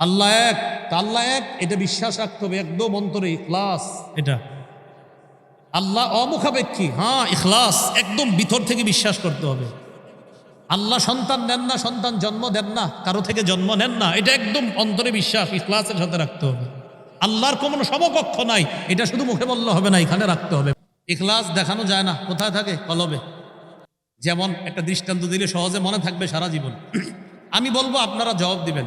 আল্লাহ এক আল্লাহ এক এটা বিশ্বাস রাখতে হবে একদম অন্তরে ইখলাস। এটা। আল্লাহ অমুখাপেক্ষী হ্যাঁ ইখলাস একদম ভিতর থেকে বিশ্বাস করতে হবে। আল্লাহ সন্তান নেন না সন্তান জন্ম দেন না কারও থেকে জন্ম নেন না এটা একদম অন্তরে বিশ্বাস ইখলাসের সাথে রাখতে হবে। আল্লাহর কোনো সমকক্ষ নাই এটা শুধু মুখে বললে হবে না এখানে রাখতে হবে। ইখলাস দেখানো যায় না কোথায় থাকে? কলবে। যেমন একটা দৃষ্টান্ত দিলে সহজে মনে থাকবে সারা জীবন। আমি বলব আপনারা জবাব দিবেন।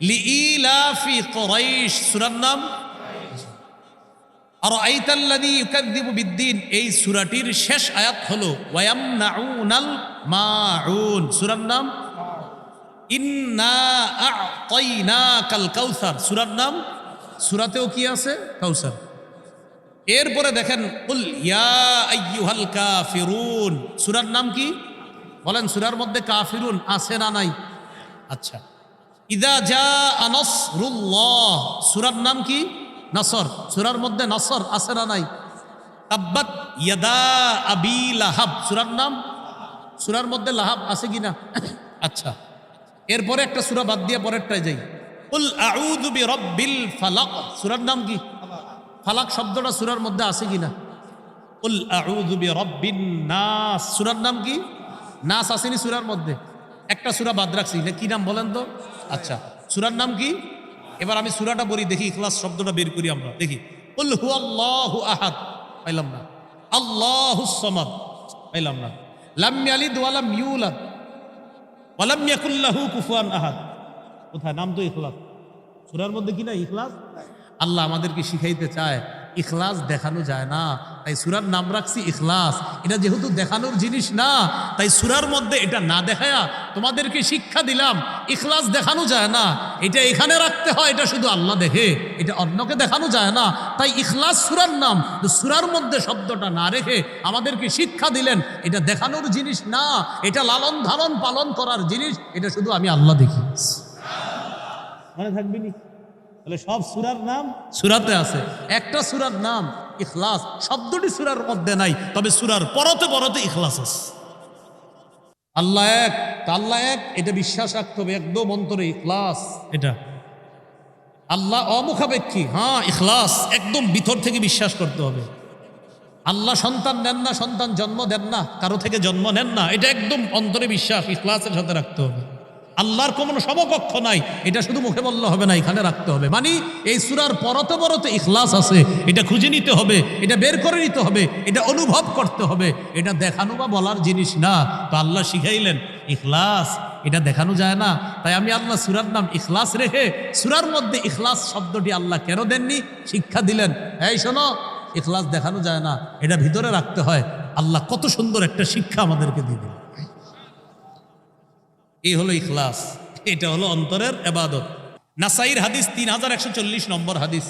লিইলাফি কুরাইশ, সূরার নাম? আর আইতাল্লাদি ইউকাদ্দিবু এই সূরাটির শেষ আয়াত হলো, ওয়ায়ামনাউনাল মাউন, সূরার নাম? ইন্না আ'তাইনাকাল কাউসার, সূরার নাম? সূরাতেও কি আছে? কাউসার। এরপরে দেখেন, কুল ইয়া আইয়ুহাল কাফিরুন, সূরার নাম কি? বলেন, সূরার মধ্যে কাফিরুন আছে না নাই? আচ্ছা। ইদা যা আনসরুল্লাহ সূরার নাম কি? নসর। সূরার মধ্যে নসর আছে না নাই? তাব্বাত ইয়াদা আবি লাহাব। সূরার নাম? সূরার মধ্যে লাহাব আছে কি না? আচ্ছা। এরপরে একটা সূরা বাদ দিয়ে পরেরটায় যাই। কুল আউযু বিরাব্বিল ফালাক। সূরার নাম কি? ফালাক শব্দটা সূরার মধ্যে আছে কি না? কুল আউযু বিরাব্বিন নাস। সূরার নাম কি? নাস আসেনি সূরার মধ্যে। একটা সুরা বাদ রাখছি। এটা কি নাম বলেন তো? আচ্ছা সূরার নাম কি? এবার আমি সুরাটা বলি দেখি ইখলাস শব্দটা বের করি আমরা। দেখি আহাদ। পাইলাম না। আল্লাহুস সামাদ। পাইলাম না। লাম ইউলাদ। কুফুয়ান আহাদ। কোথায়? নাম তো ইখলাস। সূরার মধ্যে কি না ইখলাস? আল্লাহ আমাদেরকে শিখাইতে চায় ইখলাস দেখানো যায় না। তাই সুরার নাম রাখছি ইখলাস। এটা যেহেতু দেখানোর জিনিস না তাই সুরার মধ্যে এটা না দেখায়া তোমাদেরকে শিক্ষা দিলাম ইখলাস দেখানো যায় না। এটা এখানে রাখতে হয় এটা শুধু আল্লাহ দেখে এটা অন্যকে দেখানো যায় না। তাই ইখলাস সুরার নাম সুরার মধ্যে শব্দটা না রেখে আমাদেরকে শিক্ষা দিলেন এটা দেখানোর জিনিস না এটা লালন ধারণ পালন করার জিনিস এটা শুধু আমি আল্লাহ দেখি। মনে থাকবি তাহলে সব সুরার নাম? সুরাতে আছে। একটা সুরার নাম ইখলাস শব্দটি সুরার মধ্যে নাই, তবে সুরার পরতে পরতে ইখলাস আছে। আল্লাহ এক আল্লাহ এক, এটা বিশ্বাস রাখতে হবে, একদম অন্তরে ইখলাস। এটা আল্লাহ অমুখাপেক্ষী হ্যাঁ ইখলাস, একদম ভিতর থেকে বিশ্বাস করতে হবে। আল্লাহ সন্তান নেন না, সন্তান জন্ম দেন না, কারও থেকে জন্ম নেন না, এটা একদম অন্তরে বিশ্বাস, ইখলাসের সাথে রাখতে হবে। আল্লাহর কোনো সমকক্ষ নাই। এটা শুধু মুখে বললে হবে না, এখানে রাখতে হবে। মানে এই সুরার পরতে পরতে ইখলাস আছে, এটা খুঁজে নিতে হবে, এটা বের করে নিতে হবে, এটা অনুভব করতে হবে। এটা দেখানো বা বলার জিনিস না। তো আল্লাহ শিখাইলেন, ইখলাস, এটা দেখানো যায় না। তাই আমি আল্লাহ সুরার নাম ইখলাস রেখে, সুরার মধ্যে ইখলাস শব্দটি আল্লাহ কেন দেননি? শিক্ষা দিলেন। এই শোনো, ইখলাস দেখানো যায় না, এটা ভিতরে রাখতে হয়। আল্লাহ কত সুন্দর একটা শিক্ষা আমাদেরকে দিয়ে দিলেন। এই হলো ইখলাস। এটা হলো অন্তরের এবাদত। নাসাইর হাদিস তিন হাজার একশো চল্লিশ নম্বর হাদিস।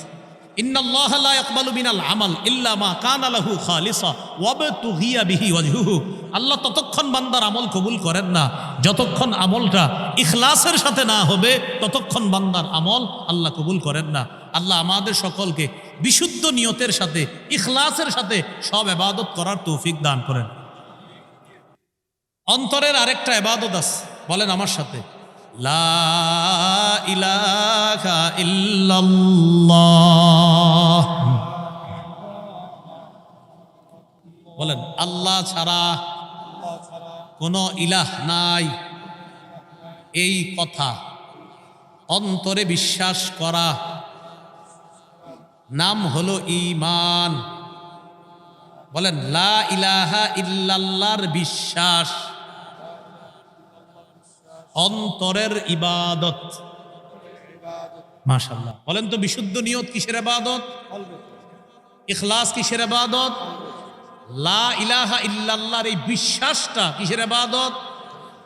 আল্লাহ ততক্ষণ বান্দার আমল কবুল করেন না। যতক্ষণ আমলটা ইখলাসের সাথে না হবে, ততক্ষণ বান্দার আমল আল্লাহ কবুল করেন না। আল্লাহ আমাদের সকলকে বিশুদ্ধ নিয়তের সাথে, ইখলাসের সাথে সব এবাদত করার তৌফিক দান করেন। অন্তরের আরেকটা এবাদত আছে। বলেন আমার সাথে। লা বলেন, আল্লাহ ছাড়া কোনো ইলাহ নাই। এই কথা অন্তরে বিশ্বাস করা। নাম হলো ইমান বলেন, লা ইলাহা ইল্লাল্লাহর বিশ্বাস। অন্তরের ইবাদত। মাশাল্লাহ বলেন তো, বিশুদ্ধ নিয়ত কিসের ইবাদত? ইখলাস কিসের ইবাদত? লা ইলাহা ইল্লাল্লাহর এই বিশ্বাসটা কিসের ইবাদত?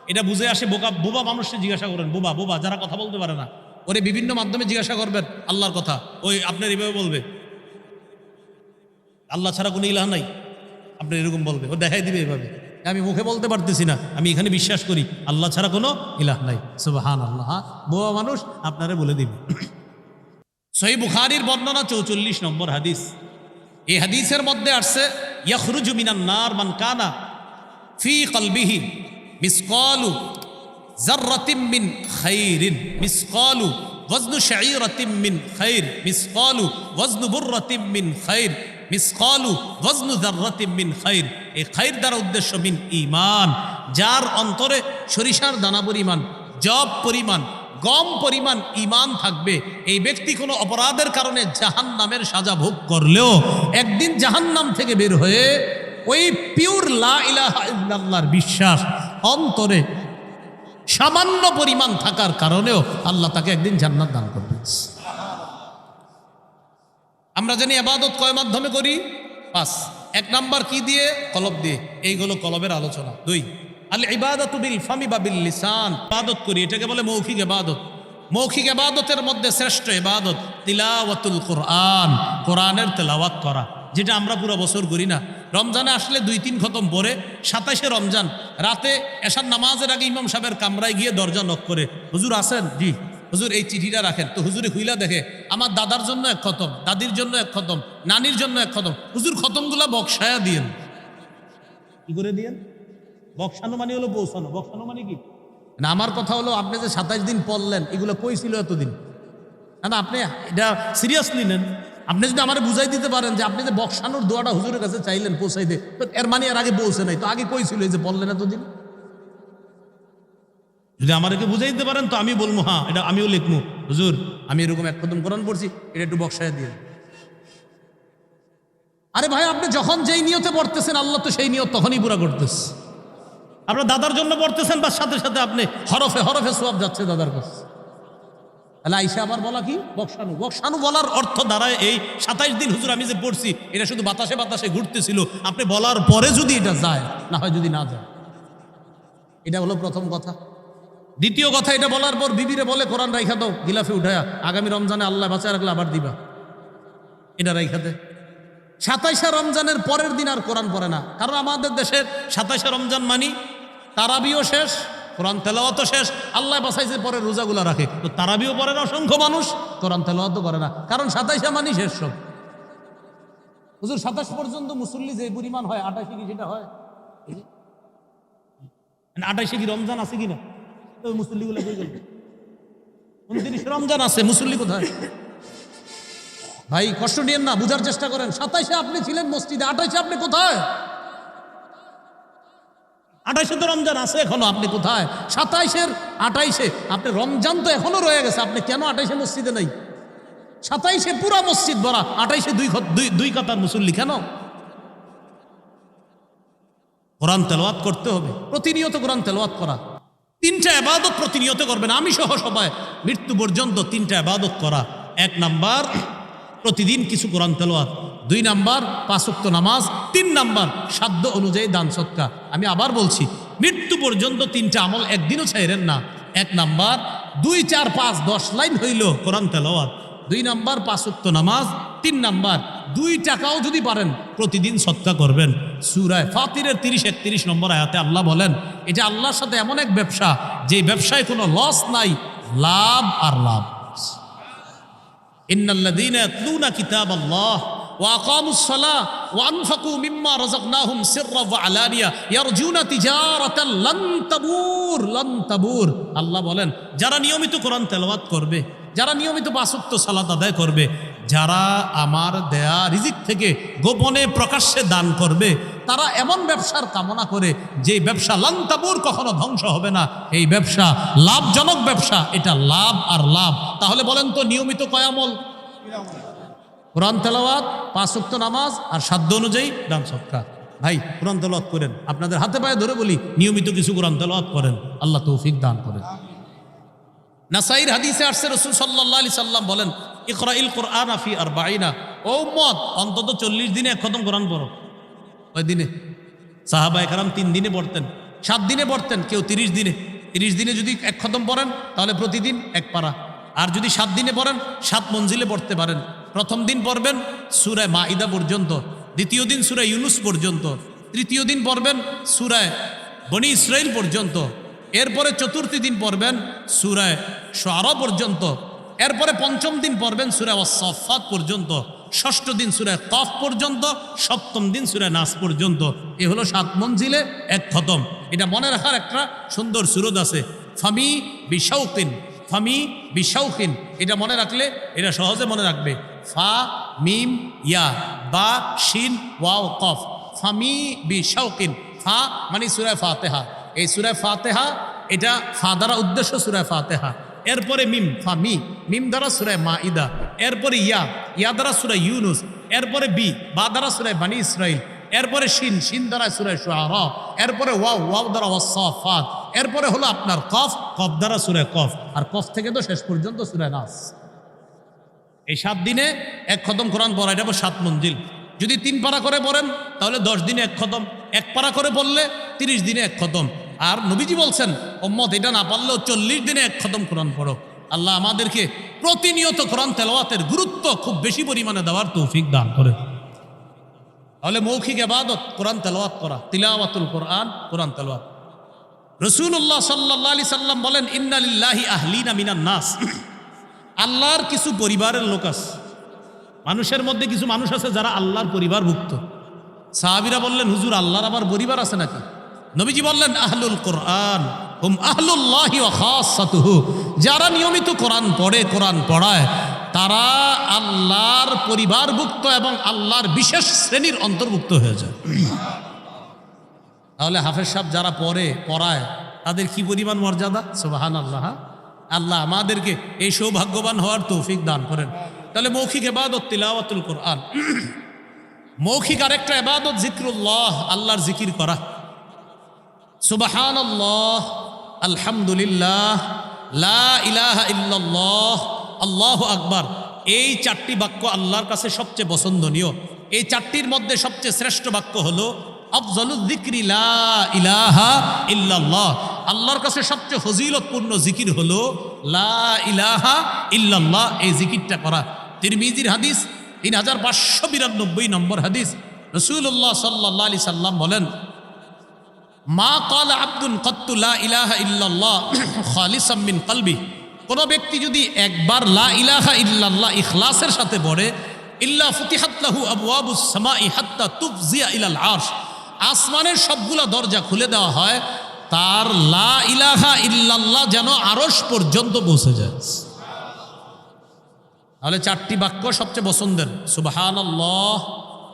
এটা বুঝে আসে বোকা, বোবা মানুষকে জিজ্ঞাসা করেন, বোবা বোবা, যারা কথা বলতে পারে না। ওরে বিভিন্ন মাধ্যমে জিজ্ঞাসা করবেন, আল্লাহর কথা। ওই আপনার এইভাবে বলবে। আল্লাহ ছাড়া কোনো ইলাহ নাই। আপনি এরকম বলবে। ও দেখাই দিবে এভাবে আমি মুখে বলতে পারতেছি না। আমি এখানে বিশ্বাস করি, আল্লাহ ছাড়া কোনো ইলাহ নাই। সুবাহান আল্লাহ বোয়া মানুষ, আপনারে বলে দিবে। সহি বুখারির বর্ণনা চৌচল্লিশ নম্বর হাদিস। এই হাদিসের মধ্যে আসছে, ইয়াখরুজু মিনান নার মান কানা ফি কলবিহি মিসকালু জাররাতিম মিন খাইরিন। মিসকালু, ওয়াজনু শাঈরাতিম মিন খাইর। মিসকালু, ওয়াজনু বুররাতিম মিন খাইর। মিসকালু ওয়াজনু যাররাতিম মিন খাইর। এই খাইর দ্বারা উদ্দেশ্য মিন ঈমান, যার অন্তরে সরিষার দানা পরিমাণ জব পরিমাণ, গম পরিমাণ ইমান থাকবে। এই ব্যক্তি কোনো অপরাধের কারণে জাহান নামের সাজা ভোগ করলেও একদিন জাহান নাম থেকে বের হয়ে ওই পিওর লা ইলাহা বিশ্বাস, অন্তরে সামান্য পরিমাণ থাকার কারণেও আল্লাহ তাকে একদিন জান্নাত দান করবে আমরা জানি আবাদত কয় মাধ্যমে করি? পাঁচ। এক নাম্বার কি দিয়ে? কলব দিয়ে। এইগুলো কলবের আলোচনা। দুই আল ইবাদত বিল ফামি বা বিল লিসান ইবাদত করি। এটাকে বলে মৌখিক ইবাদত। মৌখিক ইবাদতের মধ্যে শ্রেষ্ঠ ইবাদত তিলাওয়াতুল কোরআন। কোরআনের তেলাওয়াত করা। যেটা আমরা পুরো বছর করি না। রমজানে আসলে দুই তিন খতম পরে সাতাশে রমজান। রাতে এসার নামাজের আগে ইমাম সাহেবের কামরায় গিয়ে দরজা নক করে। হুজুর আছেন? জি। হুজুর এই চিঠিটা রাখেন। তো হুজুরে হুইলা দেখে আমার দাদার জন্য এক খতম দাদির জন্য এক খতম নানির জন্য এক খতম। হুজুর খতমগুলা বক্সায়া দিয়েন। কি করে দিয়েন? বক্সানো মানে হলো পৌঁছানো বক্সানো মানে কি? না আমার কথা হলো আপনি যে সাতাইশ দিন পড়লেন এগুলো কই ছিল এতদিন? না না আপনি এটা সিরিয়াসলি নেন। আপনি যদি আমার বুঝাই দিতে পারেন যে আপনি যে বক্সানোর দোয়াটা হুজুরের কাছে চাইলেন পৌঁছাইতে তো এর মানে এর আগে পৌঁছে নাই। তো আগে কই ছিল এই যে বললেন এতদিন? যদি আমাদেরকে বুঝাই দিতে পারেন, তো আমি বলব হ্যাঁ এটা আমিও লিখব। হুজুর, আমি এরকম এক কদম কোরআন পড়ছি, এটা একটু বক্সায় দিয়ে আরে ভাই, আপনি যখন যেই নিয়তে পড়তেছেন, আল্লাহ তো সেই নিয়ত তখনই পুরা করতেছে। আপনার দাদার জন্য পড়তেছেন বা সাথে সাথে আপনি হরফে হরফে সোয়াব যাচ্ছে দাদার কাছে। তাহলে আইসা আবার বলা কি? বক্সানু বক্সানু বলার অর্থ দাঁড়ায় এই সাতাইশ দিন, হুজুর, আমি যে পড়ছি, এটা শুধু বাতাসে বাতাসে ঘুরতেছিল। আপনি বলার পরে যদি এটা যায়, না হয় যদি না যায়। এটা হলো প্রথম কথা। দ্বিতীয় কথা এটা বলার পর বিবিরে বলে, কোরআন রাইখা দাও, গিলাফে উঠায়া, আগামী রমজানে আল্লাহ বাঁচায় রাখলে আবার দিবা। এটা রাইখা দে। সাতাইশা রমজানের পরের দিন আর কোরআন পড়ে না, কারণ আমাদের দেশের সাতাইশে রমজান মানি, তারাবিও শেষ, কোরআন তেলাওয়াত শেষ, আল্লাহ বাসাইছে পরে রোজাগুলো রাখে। তো তারাবিও পড়ে না, অসংখ্য মানুষ কোরআন তেলাওয়াতও করে না, কারণ সাতাইশে মানি শেষ সব। হুজুর, সাতাশ পর্যন্ত মুসল্লি যে পরিমাণ হয় আঠাশে কি সেটা হয়? যে। আঠাশে কি রমজান আছে কিনা? ওই মুসল্লিগুলো কই গেল। উনত্রিশ রমজান আছে, মুসল্লি কোথায়? ভাই, কষ্ট নিয়েন না, বুঝার চেষ্টা করেন। সাতাইশে আপনি ছিলেন মসজিদে, আঠাইশে আপনি কোথায়? আঠাইশে তো রমজান আছে এখনও, আপনি কোথায়? সাতাইশের আঠাইশে, আপনি রমজান তো এখনও রয়ে গেছে, আপনি কেন আঠাইশে মসজিদে নাই? সাতাইশে পুরা মসজিদ ভরা, আঠাইশে দুই দুই কাতার মুসল্লি কেন? কোরআন তেলাওয়াত করতে হবে, প্রতিনিয়ত কোরআন তেলাওয়াত করা। তিনটা আবাদত প্রতিনিয়ত করবেন। আমি সহ সবাই। মৃত্যু পর্যন্ত তিনটা আবাদত করা। এক নাম্বার, প্রতিদিন কিছু কোরআন তেলাওয়াত। দুই নাম্বার পাঁচক্ত নামাজ। তিন নাম্বার, সাধ্য অনুযায়ী দান সৎকা আমি আবার বলছি, মৃত্যু পর্যন্ত তিনটা আমল একদিনও ছাইরেন না। এক নাম্বার, দুই, চার, পাঁচ, দশ লাইন হইল কোরআন তেলাওয়াত। দুই নাম্বার পাঁচক্ত নামাজ। তিন নাম্বার দুই টাকাও যদি পারেন প্রতিদিন সৎকা করবেন সুরায় ফাতিরের তিরিশ একত্রিশ নম্বর আয়াতে আল্লাহ বলেন এটা আল্লাহর সাথে এমন এক ব্যবসা যে ব্যবসায় কোনো লস নাই লাভ আর লাভ ইন্নাল্লাযীনা ইয়াতলুনা কিতাবাল্লাহ وأقاموا الصلاة وأنفقوا مما رزقناهم سرا وعلانية يرجون تجارة لن تبور لن تبور আল্লাহ বলেন যারা নিয়মিত কোরআন তেলাওয়াত করবে যারা নিয়মিত বাসত্ব সালাত আদায় করবে যারা আমার দেয়া রিজিক থেকে গোপনে প্রকাশ্যে দান করবে, তারা এমন ব্যবসার কামনা করে যে ব্যবসা লান্তাবুর কখনো ধ্বংস হবে না। এই ব্যবসা লাভজনক ব্যবসা, এটা লাভ আর লাভ। তাহলে বলেন তো, নিয়মিত কয়ামল কোরআন তেলাওয়াত, পাঁচ ওয়াক্ত নামাজ আর সাধ্য অনুযায়ী দান সৎকার ভাই, কোরআন তেলাওয়াত করেন। আপনাদের হাতে পায়ে ধরে বলি, নিয়মিত কিছু কোরআন তেলাওয়াত করেন। আল্লাহ তৌফিক দান করেন। নাসাইর হাদিসে আসছে, রসুল সাল্লাহ আলি সাল্লাম বলেন ইকরা ইল কোরআন আফি আর বাইনা ও মত অন্তত চল্লিশ দিনে এক খতম কোরআন পড়ো। ওই দিনে? সাহাবা একরাম তিন দিনে পড়তেন, সাত দিনে পড়তেন, কেউ তিরিশ দিনে। তিরিশ দিনে যদি এক খতম পড়েন, তাহলে প্রতিদিন এক পারা। আর যদি সাত দিনে পড়েন, সাত মঞ্জিলে পড়তে পারেন। প্রথম দিন পড়বেন সুরায় মাইদা পর্যন্ত, দ্বিতীয় দিন সুরায় ইউনুস পর্যন্ত, তৃতীয় দিন পড়বেন সুরায় বনি ইসরাইল পর্যন্ত, এরপরে চতুর্থী দিন পড়বেন সুরায় সোয়ারা পর্যন্ত। এরপরে পঞ্চম দিন পড়বেন সুরায় ওয়াসফাত পর্যন্ত, ষষ্ঠ দিন সুরায় কফ পর্যন্ত, সপ্তম দিন সুরায় নাস পর্যন্ত। এ হলো সাত মঞ্জিলে এক খতম। এটা মনে রাখার একটা সুন্দর সুরত আছে। ফামি বিশাউকিন ফামি বিশাউকিন। এটা মনে রাখলে, এটা সহজে মনে রাখবে। ফা, মিম, ইয়া, বা, শিন, ওয়াও, কফ। ফামি বিশাউকিন। ফা মানে সুরায় ফাতেহা। এই সুরায় ফাতেহা, এটা ফা দ্বারা উদ্দেশ্য সুরায় ফাতেহা। এরপরে মিম, ফা, মি, মিম দ্বারা সুরায় মা ইদা এরপরে ইয়া ইয়া দ্বারা সুরায় ইউনুস। এরপরে বি, বা দ্বারা সুরায় বানি ইসরাইল এরপরে শিন শিন দ্বারা সুরায় শুআরা। এরপরে ওয়াও ওয়াও দ্বারা ওয়াসাফাত এরপরে হলো আপনার কফ কফ দ্বারা সুরায় কফ। আর কফ থেকে তো শেষ পর্যন্ত সুরায় নাস। এই সাত দিনে এক খতম কোরআন পড়া এটা সাত মঞ্জিল। যদি তিন পারা করে পড়েন, তাহলে দশ দিনে এক খতম। এক পারা করে পড়লে তিরিশ দিনে এক খতম। আর নবীজি বলছেন ওম্মত এটা না পারলেও চল্লিশ দিনে এক খতম কোরআন পড়ো। আল্লাহ আমাদেরকে প্রতিনিয়ত কোরআন তেলাওয়াতের গুরুত্ব খুব বেশি পরিমাণে দেওয়ার তৌফিক দান করে। তাহলে মৌখিক এবাদত কোরআন তেলাওয়াত করা, তিলাওয়াতুল কোরআন কোরআন তেলাওয়াত। রসুল্লাহ সাল্লাহ আলি সাল্লাম বলেন ইন্নালিল্লাহি আহলিনা মিনান নাস। আল্লাহর কিছু পরিবারের লোক আছে, মানুষের মধ্যে কিছু মানুষ আছে যারা আল্লাহর পরিবারভুক্ত। সাহাবিরা বললেন, হুজুর, আল্লাহর আবার পরিবার আছে নাকি? নবীজি বললেন, আহলুল কোরআন হুম আহলুল্লাহি খাসাতুহু। যারা নিয়মিত কোরআন পড়ে, কোরআন পড়ায়, তারা আল্লাহর পরিবারভুক্ত এবং আল্লাহর বিশেষ শ্রেণির অন্তর্ভুক্ত হয়ে যায়। তাহলে হাফেজ সাহেব যারা পড়ে, পড়ায়, তাদের কি পরিমাণ মর্যাদা? সোবাহান আল্লাহ আল্লাহ আমাদেরকে এই সৌভাগ্যবান হওয়ার তৌফিক দান করেন। তাহলে মৌখিক এবাদত তিলাওয়াতুল কোরআন। মৌখিক আরেকটা এবাদত জিক্রুল্লাহ, আল্লাহর জিকির করা। সুবাহান আলহামদুলিল্লাহ, লা ইলাহা ইল্লাল্লাহ, আল্লাহ আকবার। এই চারটি বাক্য আল্লাহর কাছে সবচেয়ে পছন্দনীয়। এই চারটির মধ্যে সবচেয়ে শ্রেষ্ঠ বাক্য হলো আফজলুদ্দিক্রি লা ইলাহা ইল্লাল্লাহ। আল্লাহর কাছে সবচেয়ে ফজিলতপূর্ণ জিকির হলো, লা ইলাহা ইল্লাল্লাহ, এই জিকিরটা করা। তিরমিজির হাদিস, তিন হাজার পাঁচশো বিরানব্বই নম্বর হাদিস রসুল্লাহ সাল্লাহ আলি সাল্লাম বলেন মা কাল আব্দুল কত্তুল্লা ইলাহা ইল্লাল্লাহ খালিসাম মিন কলবি। কোন ব্যক্তি যদি একবার লা ইলাহা ইল্লাল্লাহ ইখলাসের সাথে পড়ে, ইল্লা আবু সামা ইহাত্তা তুফজিয়া ইলাল আরশ। আসমানের সবগুলা দরজা খুলে দেওয়া হয়, তার লা ইলাহা ইল্লাল্লাহ যেন আরশ পর্যন্ত পৌঁছে যায়। তাহলে চারটি বাক্য সবচেয়ে পছন্দের। সুবাহান আল্লাহ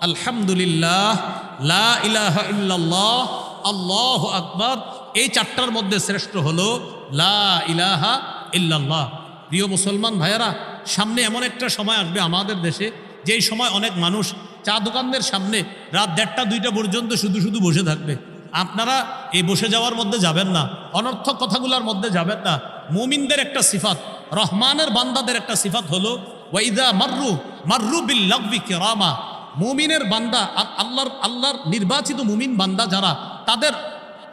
আলহামদুলিল্লাহ, লা ইলাহা ইল্লাল্লাহ আল্লাহ আকবর। এই চারটার মধ্যে শ্রেষ্ঠ হলো লা ইলাহা ইল্লাল্লাহ। প্রিয় মুসলমান ভাইয়েরা, সামনে এমন একটা সময় আসবে আমাদের দেশে, যেই সময় অনেক মানুষ চা দোকানদের সামনে রাত দেড়টা, দুইটা পর্যন্ত শুধু শুধু বসে থাকবে। আপনারা এই বসে যাওয়ার মধ্যে যাবেন না, অনর্থক কথাগুলোর মধ্যে যাবেন না। মুমিনদের একটা সিফাত, রহমানের বান্দাদের একটা সিফাত হলো ওয়াইদা মার্রু মার্রু বিল লাগবি কেরামা। মুমিনের বান্দা আর আল্লাহর আল্লাহর নির্বাচিত মুমিন বান্দা যারা, তাদের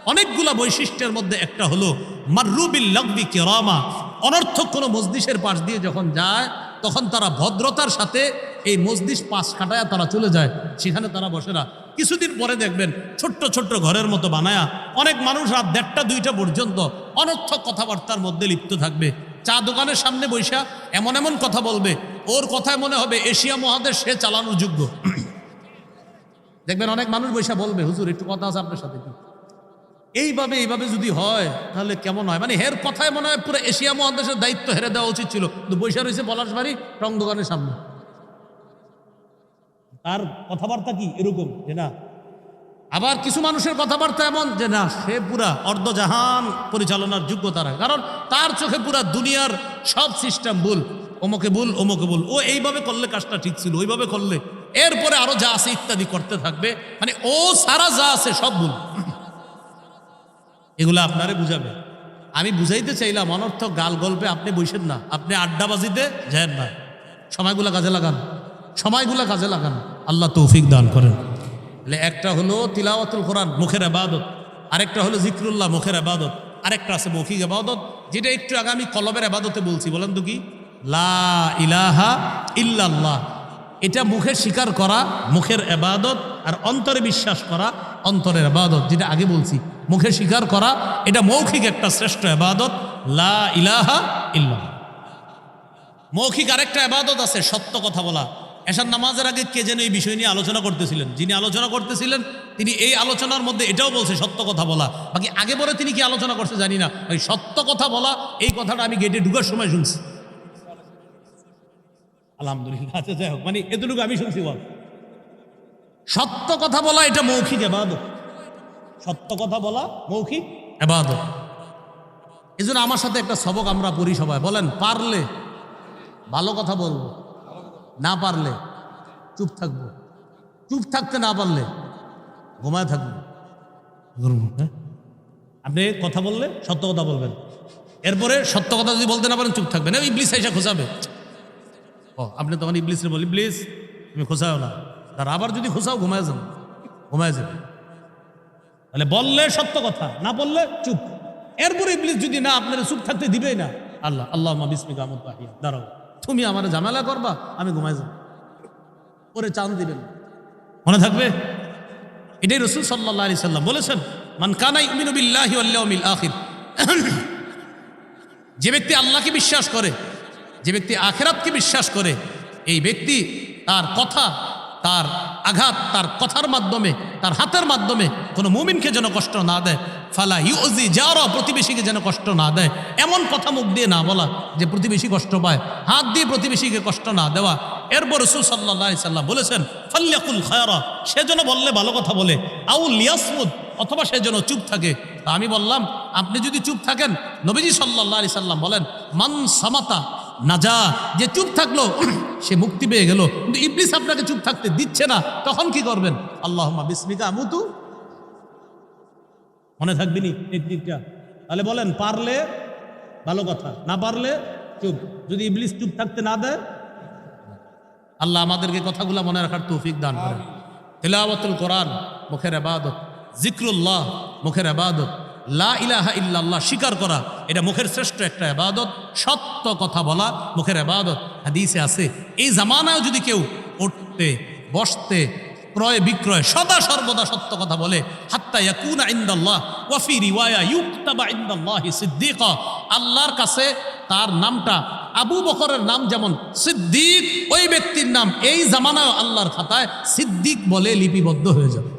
অনেকগুলা বৈশিষ্ট্যের মধ্যে একটা হলো মার্রুবিল লগবি কেরামা, অনর্থক কোনো মসজিষের পাশ দিয়ে যখন যায়, তখন তারা ভদ্রতার সাথে এই মসজিদ পাশ কাটায়া তারা চলে যায়, সেখানে তারা বসে না। কিছুদিন পরে দেখবেন, ছোট্ট ছোট্ট ঘরের মতো বানায়া, অনেক মানুষ রাত দেড়টা, দুইটা পর্যন্ত অনর্থক কথাবার্তার মধ্যে লিপ্ত থাকবে। চা দোকানের সামনে বৈশা এমন এমন কথা বলবে। ওর কথায় মনে হবে এশিয়া মহাদেশ, সে চালানোর যোগ্য। দেখবেন অনেক মানুষ বৈশা বলবে, হুজুর, একটু কথা আছে আপনার সাথে এইভাবে এইভাবে যদি হয়, তাহলে কেমন হয়? মানে হের কথায় মনে হয় পুরো এশিয়া মহাদেশের দায়িত্ব হেরে দেওয়া উচিত ছিল। কিন্তু বৈশা রয়েছে পলাশ বাড়ি রং দোকানের সামনে। তার কথাবার্তা কি এরকম যে না আবার কিছু মানুষের কথাবার্তা এমন যে, না, সে পুরা অর্ধজাহান পরিচালনার যোগ্যতা রাখে কারণ তার চোখে পুরা দুনিয়ার সব সিস্টেম ভুল। ওমকে ভুল ওমকে ভুল। ও এইভাবে করলে কাজটা ঠিক ছিল, ওইভাবে করলে। এরপরে আরও যা আছে ইত্যাদি করতে থাকবে মানে ও সারা যা আছে সব ভুল। এগুলো আপনারে বুঝাবে। আমি বুঝাইতে চাইলাম, অনর্থক গাল গল্পে আপনি বসেন না। আপনি আড্ডাবাজিতে যায়েন না। সময়গুলা কাজে লাগান। সময়গুলা কাজে লাগান। আল্লাহ তৌফিক দান করেন। একটা হলো তিলাওয়াতুল কোরআন, মুখের আবাদত। আরেকটা হলো জিক্রুল্লাহ, মুখের আবাদত। আরেকটা আছে মৌখিক আবাদত, যেটা একটু আগে আমি কলবের আবাদতে বলছি, বলেন তো কি? লা ইলাহা এটা মুখে স্বীকার করা, মুখের এবাদত আর অন্তরে বিশ্বাস করা, অন্তরের এবাদত যেটা আগে বলছি। মুখে স্বীকার করা, এটা মৌখিক একটা শ্রেষ্ঠ এবাদত লা ইলাহা মৌখিক আরেকটা আবাদত আছে, সত্য কথা বলা। এসার নামাজের আগে কে যেন এই বিষয় নিয়ে আলোচনা করতেছিলেন? যিনি আলোচনা করতেছিলেন, তিনি এই আলোচনার মধ্যে এটাও বলছে, সত্য কথা বলা। বাকি আগে পরে তিনি কি আলোচনা করছে জানি না। ওই সত্য কথা বলা, এই কথাটা আমি গেটে ঢুকার সময় শুনছি। আলহামদুলিল্লাহ আচ্ছা যাই হোক মানে এতটুকু আমি শুনছি, বল। সত্য কথা বলা, এটা মৌখিক এবাদত। সত্য কথা বলা, মৌখিক এবাদত। এই আমার সাথে একটা সবক আমরা পড়ি সবাই বলেন, পারলে ভালো কথা বলব। না পারলে চুপ থাকব। চুপ থাকতে না পারলে ঘুমায় থাকব। হ্যাঁ? আপনি কথা বললে সত্য কথা বলবেন। এরপরে সত্য কথা যদি বলতে না পারেন, চুপ থাকবেন। ইবলিস এসে খোঁচাবে ও, আপনি তখন ইবলিসে বলি, ইবলিস, তুমি খোঁচাও না। তার আবার যদি খোঁচাও ঘুমায় যান ঘুমায় যাবে। তাহলে বললে সত্য কথা, না বললে চুপ। এরপরে ইবলিস যদি না, আপনার চুপ থাকতে দিবেই না। আল্লাহ আল্লাহ বিসমিকা আমত আহিয়া দাঁড়াও। তুমি আমার ঝামেলা করবা, আমি ঘুমাই যাব। পরে চান দিবেন। মনে থাকবে? এটাই রসুল সাল্লাহ আলি সাল্লাম বলেছেন, মান কানাই ইমিনু বিল্লাহি আখির। যে ব্যক্তি আল্লাহকে বিশ্বাস করে, যে ব্যক্তি আখেরাতকে বিশ্বাস করে, এই ব্যক্তি তার কথা তার আঘাত তার কথার মাধ্যমে, তার হাতের মাধ্যমে কোনো মুমিনকে যেন কষ্ট না দেয়। ফালা ইউজি যারও প্রতিবেশীকে যেন কষ্ট না দেয়। এমন কথা মুখ দিয়ে না বলা যে প্রতিবেশী কষ্ট পায়। হাত দিয়ে প্রতিবেশীকে কষ্ট না দেওয়া। এরপর রসুল সাল্লাহ সাল্লাম বলেছেন ফাল্লাকুল খায়রা, সে যেন বললে ভালো কথা বলে। আউল লিয়াসমুদ অথবা সে যেন চুপ থাকে। তা আমি বললাম, আপনি যদি চুপ থাকেন, নবীজি সাল্লাহ আলি সাল্লাম বলেন, মান সামাতা নাজা যে চুপ থাকল সে মুক্তি পেয়ে গেল। কিন্তু ইবলিস আপনাকে চুপ থাকতে দিচ্ছে না। তখন কি করবেন? আল্লাহ বিস্মিকা মুতু। মনে থাকবি নি তাহলে বলেন পারলে ভালো কথা না পারলে চুপ। যদি ইবলিস চুপ থাকতে না দেয়? আল্লাহ আমাদেরকে কথাগুলো মনে রাখার তৌফিক দান করেন। তেলাওয়াতুল কোরআন মুখের আবাদত জিক্রুল্লাহ মুখের আবাদত লা ইলাহা ইল্লাল্লাহ স্বীকার করা, এটা মুখের শ্রেষ্ঠ একটা আবাদত সত্য কথা বলা, মুখের আবাদত হাদিসে আছে, এই জামানায় যদি কেউ উঠতে, বসতে, ক্রয় বিক্রয় সদা সর্বদা সত্য কথা বলে, হাত্তা ইয়াকুনা ইনদাল্লাহ ওয়াফি রিওয়ায়া ইউক্তাবা ইনদাল্লাহি সিদ্দিকা। আল্লাহর কাছে তার নামটা, আবু বকরের নাম যেমন সিদ্দিক, ওই ব্যক্তির নাম, এই জামানায় আল্লাহর খাতায় সিদ্দিক বলে লিপিবদ্ধ হয়ে যাবে।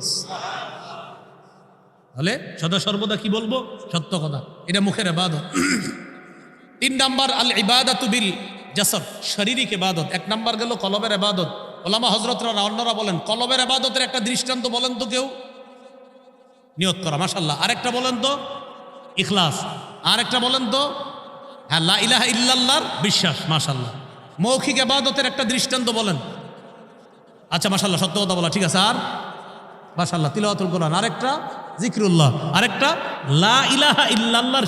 তাহলে সদা সর্বদা কি বলব? সত্য কথা। এটা মুখের আবাদত তিন নাম্বার, আল ইবাদত বিল জাসদ, শারীরিক ইবাদত। এক নাম্বার গেল কলবের ইবাদত। ওলামা হজরতরা অন্যরা বলেন, কলবের আবাদতের একটা দৃষ্টান্ত বলেন তো কেউ? নিয়ত করা মাসাল্লাহ আরেকটা বলেন তো, ইখলাস। আরেকটা বলেন তো হ্যাঁ লা ইলাহা ইল্লাল্লাহর বিশ্বাস মাশাল্লাহ মৌখিক আবাদতের একটা দৃষ্টান্ত বলেন। আচ্ছা মাশাল্লাহ সত্য কথা বলা, ঠিক আছে। আর মাশাল্লাহ তিলাওয়াতুল কোরআন। আরেকটা জিক্রুল্লাহ। আরেকটা, লা ইলাহা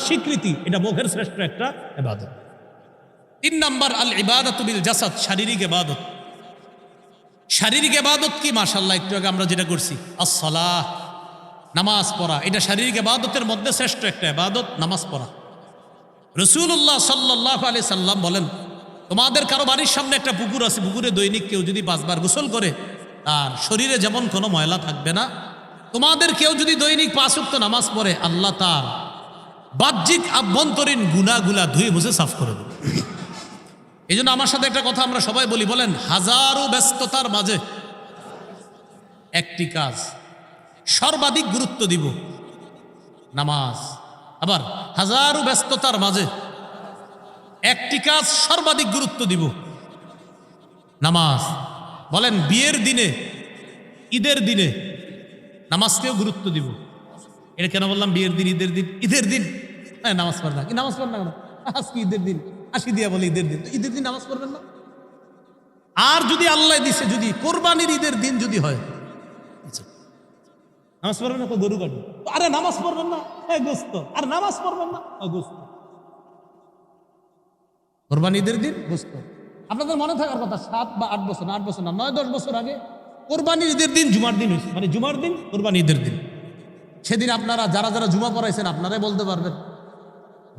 স্বীকৃতি। এটা মুখের শ্রেষ্ঠ একটা এবাদত তিন নাম্বার, আল ইবাদত বিল জাসাদ, শারীরিক ইবাদত। শারীরিক এবাদত কি? মাশাল্লাহ একটু আগে আমরা যেটা করছি, আসসালাহ, নামাজ পড়া। এটা শারীরিক ইবাদতের মধ্যে শ্রেষ্ঠ একটা ইবাদত, নামাজ পড়া। রসুল্লাহ সাল্লাহ আলি সাল্লাম বলেন, তোমাদের কারও বাড়ির সামনে একটা পুকুর আছে, পুকুরে দৈনিক কেউ যদি পাঁচবার গোসল করে, তার শরীরে যেমন কোনো ময়লা থাকবে না তোমাদের কেউ যদি দৈনিক পাঁচ উক্ত নামাজ পড়ে, আল্লাহ তার বাহ্যিক আভ্যন্তরীণ গুণাগুলা ধুয়ে মুছে সাফ করে দেবে। এই জন্য আমার সাথে একটা কথা আমরা সবাই বলি, বলেন, হাজারো ব্যস্ততার মাঝে একটি কাজ, সর্বাধিক গুরুত্ব দিব নামাজ। আবার হাজারো ব্যস্ততার মাঝে একটি কাজ সর্বাধিক গুরুত্ব দিব নামাজ। বলেন, বিয়ের দিনে, ঈদের দিনে নামাজকেও গুরুত্ব দিব। এটা কেন বললাম? বিয়ের দিন, ঈদের দিন ঈদের দিন। হ্যাঁ নামাজ পড় কি নামাজ পড় না আজকে ঈদের দিন। আসি দিয়া বলে ঈদের দিন। ঈদের দিন নামাজ পড়বেন না? আর যদি আল্লাহ দিছে, যদি কোরবানির ঈদের দিন যদি হয়। আচ্ছা। নামাজ পড়বেন না? তো গরু কাটবে? আরে, নামাজ পড়বেন না? হ্যাঁ গোস্ত। আর নামাজ পড়বেন না? গোস্ত। কোরবানি ঈদের দিন, গোস্ত। আপনাদের মনে থাকার কথা, সাত বা আট বছর আট বছর না, নয়, দশ বছর আগে কোরবানির ঈদের দিন জুমার দিন হয়েছে। মানে জুমার দিন, কোরবানি ঈদের দিন। সেদিন আপনারা, যারা যারা জুমা পড়াইছেন, আপনারাই বলতে পারবেন।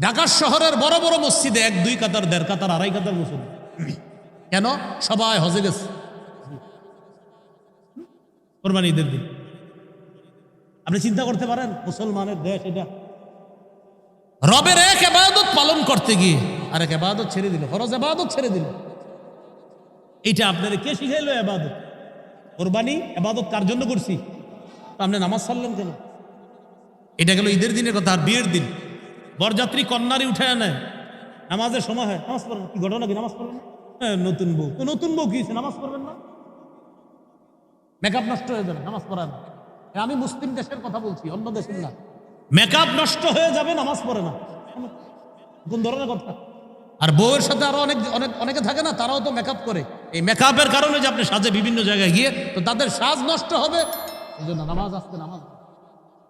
ঢাকা শহরের বড় বড় মসজিদে এক, দুই কাতার, দেড় কাতার, আড়াই কাতার মুসলিম কেন? সবাই হজে গেছে। কোরবানি ঈদের দিন। আপনি চিন্তা করতে পারেন, মুসলমানের দেশ এটা। রবের এক এবাদত পালন করতে গিয়ে আর এক এবাদত ছেড়ে দিল। ফরজ এবাদত ছেড়ে দিল। এইটা আপনার কে শিখাইলো এবাদত? কোরবানি এবাদত কার জন্য করছি? আপনি নামাজ ছাড়লেন কেন? এটা গেল ঈদের দিনের কথা, আর বিয়ের দিন। বরযাত্রী কন্যারই উঠে নেয় নামাজের সময় হয়, নামাজ পড়েন কি ঘটনা কি, নামাজ পড়বেন হ্যাঁ নতুন বউ। তো নতুন বউ কি নামাজ পড়বেন না? মেকআপ নষ্ট হয়ে যাবে, নামাজ পড়া না। আমি মুসলিম দেশের কথা বলছি, অন্য দেশের না। মেকআপ নষ্ট হয়ে যাবে, নামাজ পড়ে না। কোন ধরনের কথা? আর বউয়ের সাথে আরও অনেক অনেক, অনেকে থাকে না, তারাও তো মেকআপ করে। এই মেকআপের কারণে যে আপনি সাজে বিভিন্ন জায়গায় গিয়ে তো তাদের সাজ নষ্ট হবে। এই জন্য নামাজ আসতে নামাজ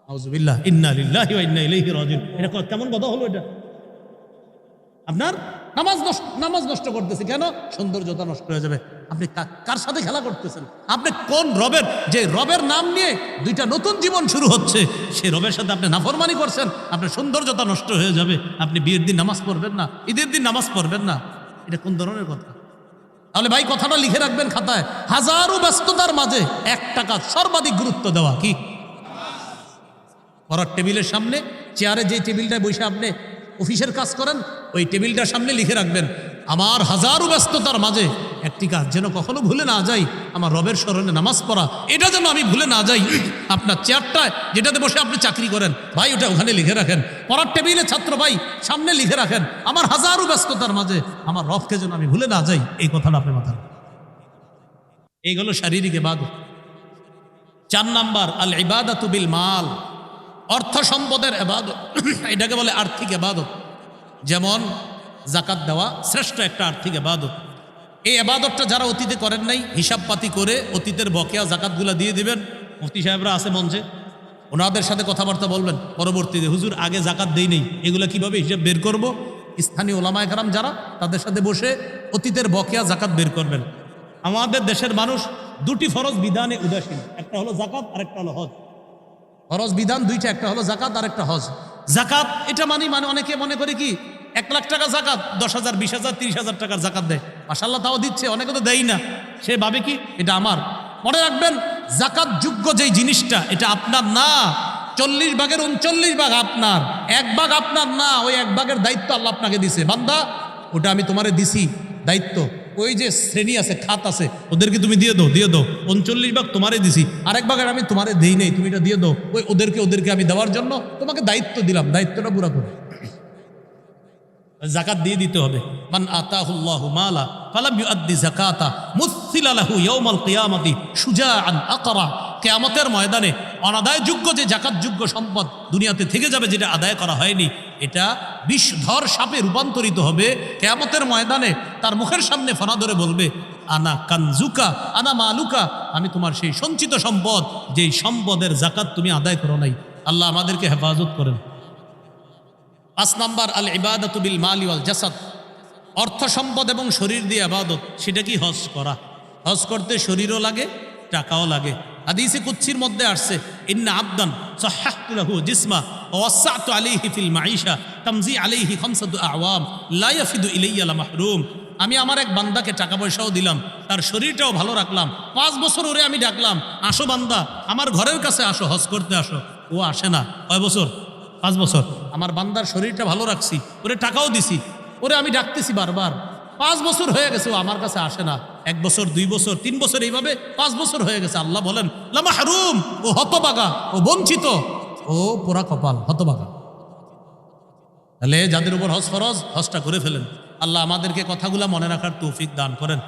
আউযুবিল্লাহ ইন্না লিল্লাহি ওয়া ইন্না ইলাইহি রাজিউন। এটা কেমন কথা হলো এটা? আপনার? নামাজ নষ্ট নামাজ নষ্ট করতেছে। কেন? সৌন্দর্যতা নষ্ট হয়ে যাবে। আপনি কার সাথে খেলা করতেছেন? আপনি কোন রবের? যে রবের নাম নিয়ে দুইটা নতুন জীবন শুরু হচ্ছে সেই রবের সাথে আপনি নাফরমানি করছেন আপনার সৌন্দর্যতা নষ্ট হয়ে যাবে। আপনি বিয়ের দিন নামাজ পড়বেন না ঈদের দিন নামাজ পড়বেন না। এটা কোন ধরনের কথা? তাহলে ভাই কথাটা লিখে রাখবেন খাতায়। হাজারো ব্যস্ততার মাঝে এক টাকা সর্বাধিক গুরুত্ব দেওয়া কি? পড়ার টেবিলের সামনে, চেয়ারে যে টেবিলটায় বসে আপনি অফিসের কাজ করেন, ওই টেবিলটার সামনে লিখে রাখবেন, আমার হাজারো ব্যস্ততার মাঝে একটি কাজ যেন কখনো ভুলে না যাই, আমার রবের স্মরণে নামাজ পড়া, এটা যেন আমি ভুলে না যাই। আপনার চেয়ারটায় যেটাতে বসে আপনি চাকরি করেন, ভাই, ওটা ওখানে লিখে রাখেন। পড়ার টেবিলে ছাত্র ভাই, সামনে লিখে রাখেন। আমার হাজারো ব্যস্ততার মাঝে আমার রবকে যেন আমি ভুলে না যাই, এই কথাটা আপনি রাখবেন। এইগুলো শারীরিক এবাদত চার নাম্বার আল ইবাদাতু বিল মাল অর্থ সম্পদের এবাদত এটাকে বলে আর্থিক এবাদত যেমন, জাকাত দেওয়া শ্রেষ্ঠ একটা আর্থিক এবাদত এই এবাদতটা যারা অতীতে করেন নাই, হিসাবপাতি করে অতীতের বকেয়া জাকাতগুলা দিয়ে দিবেন। মুফতি সাহেবরা আছে মঞ্চে, ওনাদের সাথে কথাবার্তা বলবেন। পরবর্তীতে হুজুর আগে জাকাত দেই নেই, এগুলো কীভাবে হিসাব বের করব? স্থানীয় ওলামায় কারাম যারা, তাদের সাথে বসে অতীতের বকেয়া জাকাত বের করবেন। আমাদের দেশের মানুষ দুটি ফরজ বিধানে উদাসীন, একটা হলো জাকাত আর একটা হলো হজ। ফরজ বিধান দুইটা, একটা হলো জাকাত আর একটা হজ। জাকাত, এটা মানি মানে অনেকে মনে করে কি এক লাখ টাকা জাকাত, দশ হাজার, বিশ হাজার, তিরিশ হাজার টাকার জাকাত দেয়। মাসাল্লাহ তাও দিচ্ছে, অনেকে তো দেয় না। সে ভাবে কি? এটা আমার। মনে রাখবেন, জাকাত যোগ্য যেই জিনিসটা, এটা আপনার না। চল্লিশ ভাগের উনচল্লিশ ভাগ আপনার। এক ভাগ আপনার না, ওই এক ভাগের দায়িত্ব আল্লাহ আপনাকে দিছে। বান্দা, ওটা আমি তোমারে দিছি দায়িত্ব। ওই যে শ্রেণি আছে, খাত আছে, ওদেরকে তুমি দিয়ে দাও দিয়ে দাও। উনচল্লিশ ভাগ তোমারে দিছি, আরেক ভাগের আমি তোমারে দিই নাই, তুমি এটা দিয়ে দাও। ওই ওদেরকে ওদেরকে আমি দেওয়ার জন্য তোমাকে দায়িত্ব দিলাম, দায়িত্বটা পুরা করে। জাকাত দিয়ে দিতে হবে। মান আতাহুল্লাহু মালা, ফালাম ইউআদ্দি যাকাতা মুসিলা লাহু ইয়াউমাল কিয়ামতি শুজাআন আকরা। কিয়ামতের ময়দানে অনাদায়যোগ্য যে জাকাতযোগ্য সম্পদ দুনিয়াতে থেকে যাবে যেটা আদায় করা হয়নি, এটা বিষধর সাপে রূপান্তরিত হবে। কেয়ামতের ময়দানে তার মুখের সামনে ফনা ধরে বলবে, আনা কানজুকা, আনা মালুকা, আমি তোমার সেই সঞ্চিত সম্পদ, যেই সম্পদের জাকাত তুমি আদায় করো নাই। আল্লাহ আমাদেরকে হেফাজত করেন। পাঁচ নাম্বার, আল ইবাদত বিল মালি ওয়াল জাসাদ। অর্থ সম্পদ এবং শরীর দিয়ে আবাদত সেটা কি হজ করা? হজ করতে শরীরও লাগে, টাকাও লাগে। হাদিসে কুচ্ছির মধ্যে আসছে, ইন্না আবদান সাহাহতু লাহু জিসমা ওয়া ওয়াসাতু আলাইহি ফিল মাঈশা তামজি আলাইহি খামসাতু আওয়াম, লা ইয়াফিদু ইলাইয়া লা মাহরুম আমি আমার এক বান্দাকে টাকা পয়সাও দিলাম, তার শরীরটাও ভালো রাখলাম। পাঁচ বছর ওরে আমি ডাকলাম, আসো বান্দা, আমার ঘরের কাছে আসো, হজ করতে আসো। ও আসে না। কয় বছর? পাঁচ বছর। আমার বান্দার শরীরটা ভালো রাখছি, ওরে টাকাও দিছি, ওরে আমি ডাকতেছি বারবার। পাঁচ বছর হয়ে গেছে, ও আমার কাছে আসে না। এক বছর, দুই বছর, তিন বছর, এইভাবে পাঁচ বছর হয়ে গেছে। আল্লাহ বলেন, লামা হারুম, ও হতবাগা, ও বঞ্চিত, ও পোড়া কপাল, হতবাগা। তাহলে যাদের উপর হজ ফরজ, হজটা করে ফেলেন। আল্লাহ আমাদেরকে কথাগুলা মনে রাখার তৌফিক দান করেন।